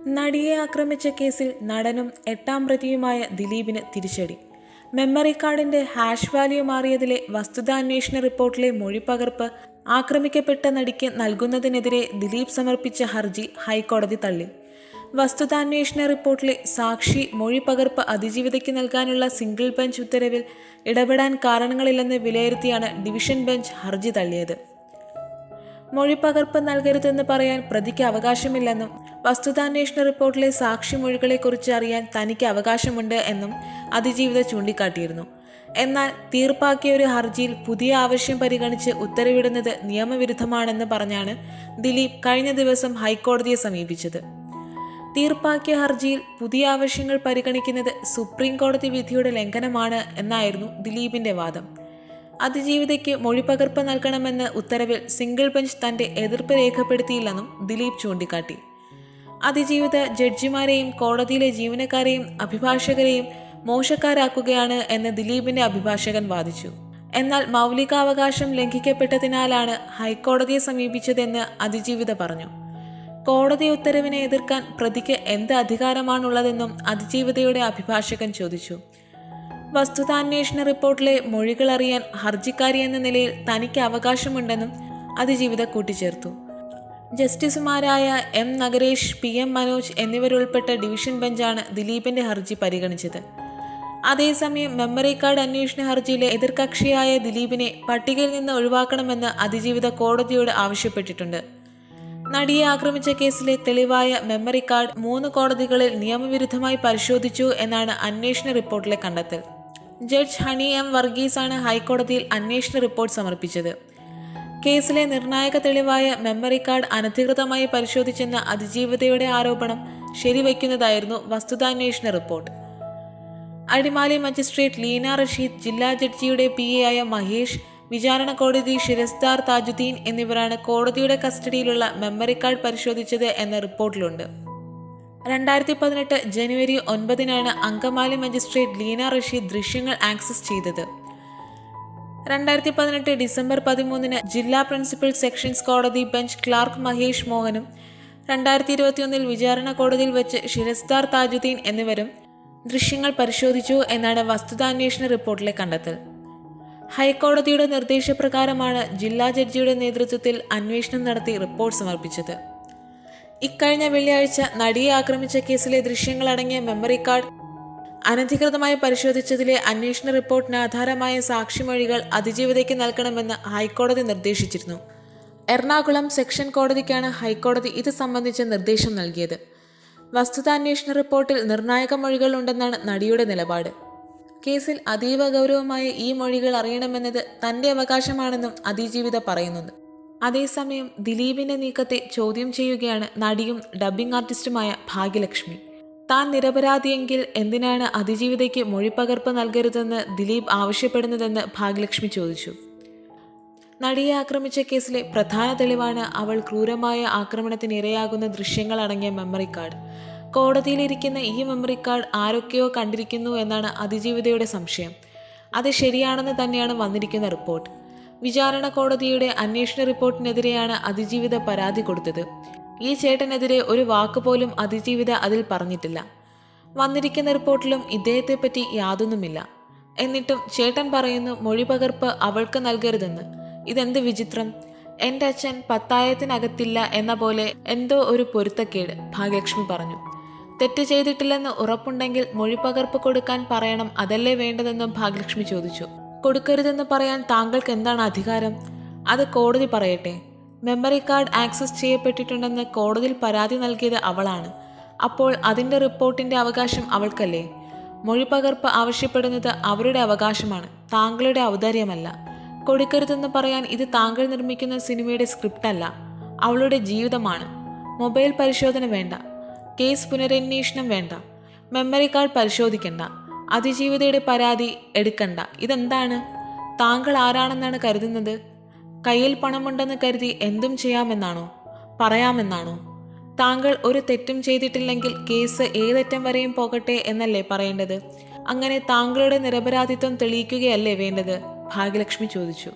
നടിയെ ആക്രമിച്ച കേസിൽ നടനും എട്ടാം പ്രതിയുമായ ദിലീപിന് തിരിച്ചടി. മെമ്മറി കാർഡിന്റെ ഹാഷ് വാല്യൂ മാറിയതിലെ വസ്തുതാന്വേഷണ റിപ്പോർട്ടിലെ മൊഴിപ്പകർപ്പ് ആക്രമിക്കപ്പെട്ട നടിക്ക് നൽകുന്നതിനെതിരെ ദിലീപ് സമർപ്പിച്ച ഹർജി ഹൈക്കോടതി തള്ളി. വസ്തുതാന്വേഷണ റിപ്പോർട്ടിലെ സാക്ഷി മൊഴിപ്പകർപ്പ് അതിജീവിതയ്ക്ക് നൽകാനുള്ള സിംഗിൾ ബെഞ്ച് ഉത്തരവിൽ ഇടപെടാൻ കാരണങ്ങളില്ലെന്ന് വിലയിരുത്തിയാണ് ഡിവിഷൻ ബെഞ്ച് ഹർജി തള്ളിയത്. മൊഴിപ്പകർപ്പ് നൽകരുതെന്ന് പറയാൻ പ്രതിക്ക് അവകാശമില്ലെന്നും വസ്തുതാന്വേഷണ റിപ്പോർട്ടിലെ സാക്ഷി മൊഴികളെക്കുറിച്ച് അറിയാൻ തനിക്ക് അവകാശമുണ്ട് എന്നും അതിജീവിത ചൂണ്ടിക്കാട്ടിയിരുന്നു. എന്നാൽ തീർപ്പാക്കിയ ഒരു ഹർജിയിൽ പുതിയ ആവശ്യം പരിഗണിച്ച് ഉത്തരവിടുന്നത് നിയമവിരുദ്ധമാണെന്ന് പറഞ്ഞാണ് ദിലീപ് കഴിഞ്ഞ ദിവസം ഹൈക്കോടതിയെ സമീപിച്ചത്. തീർപ്പാക്കിയ ഹർജിയിൽ പുതിയ ആവശ്യങ്ങൾ പരിഗണിക്കുന്നത് സുപ്രീം കോടതി വിധിയുടെ ലംഘനമാണ് എന്നായിരുന്നു ദിലീപിന്റെ വാദം. അതിജീവിതയ്ക്ക് മൊഴിപ്പകർപ്പ് നൽകണമെന്ന ഉത്തരവിൽ സിംഗിൾ ബെഞ്ച് തന്റെ എതിർപ്പ് രേഖപ്പെടുത്തിയില്ലെന്നും ദിലീപ് ചൂണ്ടിക്കാട്ടി. അതിജീവിത ജഡ്ജിമാരെയും കോടതിയിലെ ജീവനക്കാരെയും അഭിഭാഷകരെയും മോശക്കാരാക്കുകയാണ് എന്ന് ദിലീപിന്റെ അഭിഭാഷകൻ വാദിച്ചു. എന്നാൽ മൗലികാവകാശം ലംഘിക്കപ്പെട്ടതിനാലാണ് ഹൈക്കോടതിയെ സമീപിച്ചതെന്ന് അതിജീവിത പറഞ്ഞു. കോടതി ഉത്തരവിനെ എതിർക്കാൻ പ്രതിക്ക് എന്ത് അധികാരമാണുള്ളതെന്നും അതിജീവിതയുടെ അഭിഭാഷകൻ ചോദിച്ചു. വസ്തുതാന്വേഷണ റിപ്പോർട്ടിലെ മൊഴികൾ അറിയാൻ ഹർജിക്കാരി എന്ന നിലയിൽ തനിക്ക് അവകാശമുണ്ടെന്നും അതിജീവിത കൂട്ടിച്ചേർത്തു. ജസ്റ്റിസുമാരായ M Nagaresh P M Manoj എന്നിവരുൾപ്പെട്ട division ബെഞ്ചാണ് ദിലീപിന്റെ ഹർജി പരിഗണിച്ചത്. അതേസമയം മെമ്മറി കാർഡ് അന്വേഷണ ഹർജിയിലെ എതിർകക്ഷിയായ ദിലീപിനെ പട്ടികയിൽ നിന്ന് ഒഴിവാക്കണമെന്ന് അതിജീവിത കോടതിയോട് ആവശ്യപ്പെട്ടിട്ടുണ്ട്. നടിയെ ആക്രമിച്ച കേസിലെ തെളിവായ മെമ്മറി കാർഡ് മൂന്ന് കോടതികളിൽ നിയമവിരുദ്ധമായി പരിശോധിച്ചു എന്നാണ് അന്വേഷണ റിപ്പോർട്ടിലെ കണ്ടെത്തൽ. ജഡ്ജ് ഹണി എം വർഗീസാണ് ഹൈക്കോടതിയിൽ അന്വേഷണ റിപ്പോർട്ട് സമർപ്പിച്ചത്. കേസിലെ നിർണായക തെളിവായ മെമ്മറി കാർഡ് അനധികൃതമായി പരിശോധിച്ചെന്ന അതിജീവിതയുടെ ആരോപണം ശരിവയ്ക്കുന്നതായിരുന്നു വസ്തുതാന്വേഷണ റിപ്പോർട്ട്. അടിമാലി മജിസ്ട്രേറ്റ് ലീന റഷീദ് ജില്ലാ ജഡ്ജിയുടെ പി എ ആയ മഹേഷ് വിചാരണ കോടതി ഷിരസ്ദാർ താജുദ്ദീൻ എന്നിവരാണ് കോടതിയുടെ കസ്റ്റഡിയിലുള്ള മെമ്മറി കാർഡ് പരിശോധിച്ചത് എന്ന റിപ്പോർട്ടിലുണ്ട്. രണ്ടായിരത്തി പതിനെട്ട് ജനുവരി ഒൻപതിനാണ് അങ്കമാലി മജിസ്ട്രേറ്റ് ലീന റഷീദ് ദൃശ്യങ്ങൾ ആക്സസ് ചെയ്തത്. രണ്ടായിരത്തി പതിനെട്ട് ഡിസംബർ പതിമൂന്നിന് ജില്ലാ പ്രിൻസിപ്പൽ സെക്ഷൻസ് കോടതി ബെഞ്ച് ക്ലാർക്ക് മഹേഷ് മോഹനും രണ്ടായിരത്തി ഇരുപത്തിയൊന്നിൽ വിചാരണ കോടതിയിൽ വെച്ച് ഷിരസ്ദാർ താജുദ്ദീൻ എന്നിവരും ദൃശ്യങ്ങൾ പരിശോധിച്ചു എന്നാണ് വസ്തുതാന്വേഷണ റിപ്പോർട്ടിലെ കണ്ടെത്തൽ. ഹൈക്കോടതിയുടെ നിർദ്ദേശപ്രകാരമാണ് ജില്ലാ ജഡ്ജിയുടെ നേതൃത്വത്തിൽ അന്വേഷണം നടത്തി റിപ്പോർട്ട് സമർപ്പിച്ചത്. ഇക്കഴിഞ്ഞ വെള്ളിയാഴ്ച നടിയെ ആക്രമിച്ച കേസിലെ ദൃശ്യങ്ങളടങ്ങിയ മെമ്മറി കാർഡ് അനധികൃതമായി പരിശോധിച്ചതിലെ അന്വേഷണ റിപ്പോർട്ടിന് ആധാരമായ സാക്ഷിമൊഴികൾ അതിജീവിതയ്ക്ക് നൽകണമെന്ന് ഹൈക്കോടതി നിർദ്ദേശിച്ചിരുന്നു. എറണാകുളം സെക്ഷൻ കോടതിക്കാണ് ഹൈക്കോടതി ഇത് സംബന്ധിച്ച നിർദ്ദേശം നൽകിയത്. വസ്തുതാന്വേഷണ റിപ്പോർട്ടിൽ നിർണായക മൊഴികൾ ഉണ്ടെന്നാണ് നടിയുടെ നിലപാട്. കേസിൽ അതീവ ഗൗരവമായ ഈ മൊഴികൾ അറിയണമെന്നത് തന്റെ അവകാശമാണെന്നും അതിജീവിത പറയുന്നുണ്ട്. അതേസമയം ദിലീപിന്റെ നീക്കത്തെ ചോദ്യം ചെയ്യുകയാണ് നടിയും ഡബ്ബിംഗ് ആർട്ടിസ്റ്റുമായ ഭാഗ്യലക്ഷ്മി. താൻ നിരപരാധിയെങ്കിൽ എന്തിനാണ് അതിജീവിതയ്ക്ക് മൊഴിപ്പകർപ്പ് നൽകരുതെന്ന് ദിലീപ് ആവശ്യപ്പെടുന്നതെന്ന് ഭാഗ്യലക്ഷ്മി ചോദിച്ചു. നടിയെ ആക്രമിച്ച കേസിലെ പ്രധാന തെളിവാണ് അവൾ ക്രൂരമായ ആക്രമണത്തിന് ഇരയാകുന്ന ദൃശ്യങ്ങൾ അടങ്ങിയ മെമ്മറി കാർഡ് കോടതിയിലിരിക്കുന്ന ഈ മെമ്മറി കാർഡ് ആരൊക്കെയോ കണ്ടിരിക്കുന്നു എന്നാണ് അതിജീവിതയുടെ സംശയം. അത് ശരിയാണെന്ന് തന്നെയാണ് വന്നിരിക്കുന്ന റിപ്പോർട്ട് വിചാരണ കോടതിയുടെ അന്വേഷണ റിപ്പോർട്ടിനെതിരെയാണ് അതിജീവിത പരാതി കൊടുത്തത്. ഈ ചേട്ടനെതിരെ ഒരു വാക്ക് പോലും അതിജീവിത അതിൽ പറഞ്ഞിട്ടില്ല. വന്നിരിക്കുന്ന റിപ്പോർട്ടിലും ഇദ്ദേഹത്തെപ്പറ്റി യാതൊന്നുമില്ല. എന്നിട്ടും ചേട്ടൻ പറയുന്നു മൊഴിപകർപ്പ് അവൾക്ക് നൽകരുതെന്ന്. ഇതെന്ത് വിചിത്രം? എന്റെ അച്ഛൻ പത്തായത്തിനകത്തില്ല എന്ന പോലെ എന്തോ ഒരു പൊരുത്തക്കേട് ഭാഗ്യലക്ഷ്മി പറഞ്ഞു. തെറ്റ് ചെയ്തിട്ടില്ലെന്ന് ഉറപ്പുണ്ടെങ്കിൽ മൊഴിപകർപ്പ് കൊടുക്കാൻ പറയണം അതല്ലേ വേണ്ടതെന്നും ഭാഗ്യലക്ഷ്മി ചോദിച്ചു. കൊടുക്കരുതെന്ന് പറയാൻ താങ്കൾക്ക് എന്താണ് അധികാരം? അത് കോടതി പറയട്ടെ. മെമ്മറി കാർഡ് ആക്സസ് ചെയ്യപ്പെട്ടിട്ടുണ്ടെന്ന് കോടതിയിൽ പരാതി നൽകിയത് അവളാണ്. അപ്പോൾ അതിന്റെ റിപ്പോർട്ടിന്റെ അവകാശം അവൾക്കല്ലേ? മൊഴിപകർപ്പ് ആവശ്യപ്പെടുന്നത് അവരുടെ അവകാശമാണ് താങ്കളുടെ ഔദാര്യമല്ല. കൊടുക്കരുതെന്ന് പറയാൻ ഇത് താങ്കൾ നിർമ്മിക്കുന്ന സിനിമയുടെ സ്ക്രിപ്റ്റ് അല്ല അവളുടെ ജീവിതമാണ്. മൊബൈൽ പരിശോധന വേണ്ട കേസ് പുനരന്വേഷണം വേണ്ട മെമ്മറി കാർഡ് പരിശോധിക്കണ്ട. അതിജീവിതയുടെ പരാതി എടുക്കണ്ട. ഇതെന്താണ്? താങ്കൾ ആരാണെന്നാണ് കരുതുന്നത്? കയ്യിൽ പണമുണ്ടെന്ന് കരുതി എന്തും ചെയ്യാമെന്നാണോ? പറയാമെന്നാണോ? താങ്കൾ ഒരു തെറ്റും ചെയ്തിട്ടില്ലെങ്കിൽ കേസ് ഏതറ്റം വരെയും പോകട്ടെ എന്നല്ലേ പറയേണ്ടത്? അങ്ങനെ താങ്കളുടെ നിരപരാധിത്വം തെളിയിക്കുകയല്ലേ വേണ്ടത്? ഭാഗ്യലക്ഷ്മി ചോദിച്ചു.